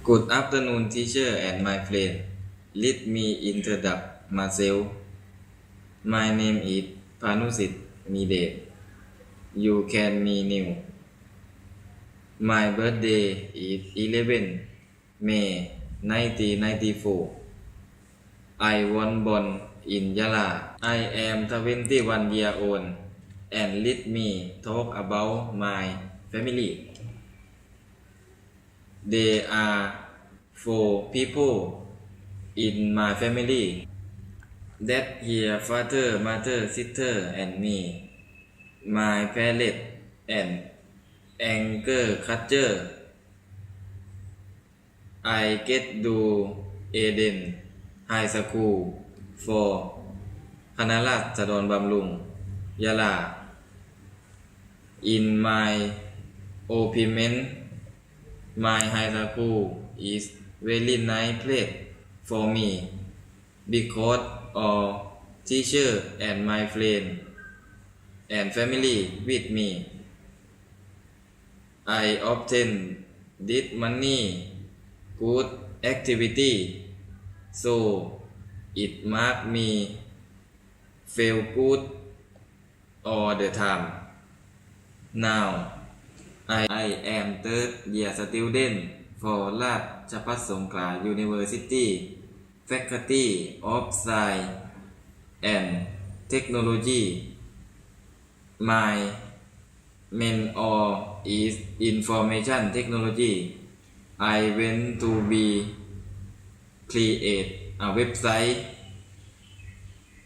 Good afternoon, teacher and my friend. Let me introduce myself. My name is Panusit Mide. You can me new. My birthday is 11 May 1994. I was born in Yala. I am 21 year old and let me talk about my family. There are four people in my family. That here father, mother, sister and me. My parent and anger catcher. I get to Eden High School for คณะราษฎรบำรุง ยะลา In my opinion my high school is very nice place for me because of teacher and my friend and family with me. I obtain did money good activity so it mark me feel good all the time. Now I, I am third year student for Raj Chapat Songkla University Faculty of Science and Technology. My mentor is Information Technology. I went to be create a website.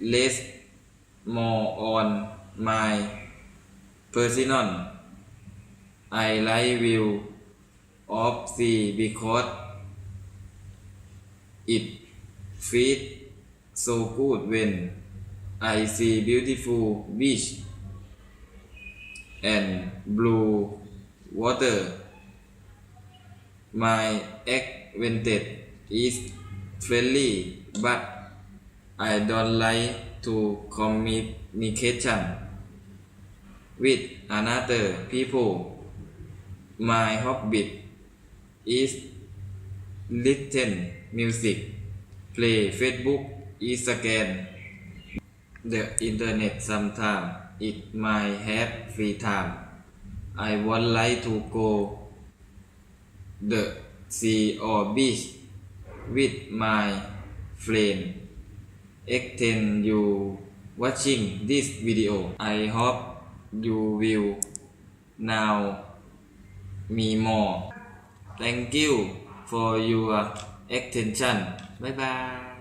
Less more on my personal I like view of sea because it feels so good when I see beautiful beach and blue water. My advantage is friendly, but I don't like to communication with another people. My hobby is listen music, play Facebook, Instagram, the internet sometime. It might have free time. I would like to go the sea or beach with my friend. Extend you watching this video. I hope you will now me more. Thank you for your attention. Bye bye.